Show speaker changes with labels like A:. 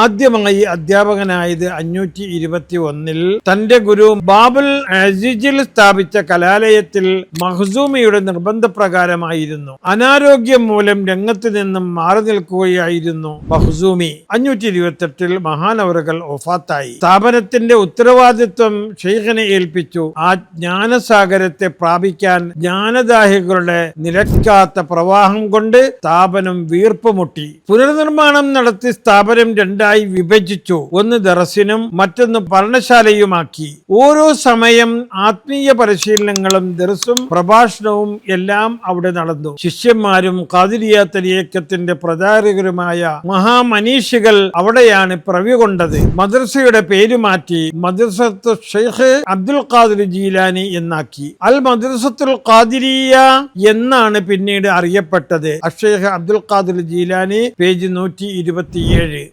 A: ആദ്യമായി അധ്യാപകനായത് അഞ്ഞൂറ്റി ഇരുപത്തി ഒന്നിൽ തന്റെ ഗുരു ബാബുൽ അസിജിൽ സ്ഥാപിച്ച കലാലയത്തിൽ മഹ്സൂമിയുടെ നിർബന്ധപ്രകാരമായിരുന്നു. അനാരോഗ്യം മൂലം രംഗത്ത് നിന്നും മാറി നിൽക്കുകയായിരുന്നു മഹ്സൂമി. അഞ്ഞൂറ്റി ഇരുപത്തി എട്ടിൽ മഹാനവറുകൾ ഒഫാത്തായി സ്ഥാപനത്തിന്റെ ഉത്തരവാദിത്വം ഷെയ്ഖിനെ ഏൽപ്പിച്ചു. ആ ജ്ഞാനസാഗരത്തെ പ്രാപിക്കാൻ ജ്ഞാനദാഹികളുടെ നിരക്കാത്ത പ്രവാഹം കൊണ്ട് സ്ഥാപനം വീർപ്പുമുട്ടി. പുനർനിർമ്മാണം നടത്തി സ്ഥാപനം രണ്ടായി വിഭജിച്ചു. ഒന്ന് ദറസിനും മറ്റൊന്ന് പർണശാലയുമാക്കി ഓരോ സമയം ആത്മീയ പരിശീലനങ്ങളും ദർസും പ്രഭാഷണവും എല്ലാം അവിടെ നടന്നു. ശിഷ്യന്മാരും കാതിരിയ തരിയക്കത്തിന്റെ പ്രചാരകരുമായ മഹാമനീഷികൾ അവിടെയാണ് പ്രവി കൊണ്ടത്. മദ്രസയുടെ പേര് മാറ്റി മദ്രസത്ത് ഷെയ്ഖ് അബ്ദുൽ ഖാദിർ ജീലാനി എന്നാക്കി. അൽ മദ്രസത്തുൽ ഖാദിരിയ എന്നാണ് പിന്നീട് അറിയപ്പെട്ടത്. അഷേഖ് അബ്ദുൽ ഖാദിർ ജീലാനി പേജ് നൂറ്റി ഇരുപത്തിയേഴ്.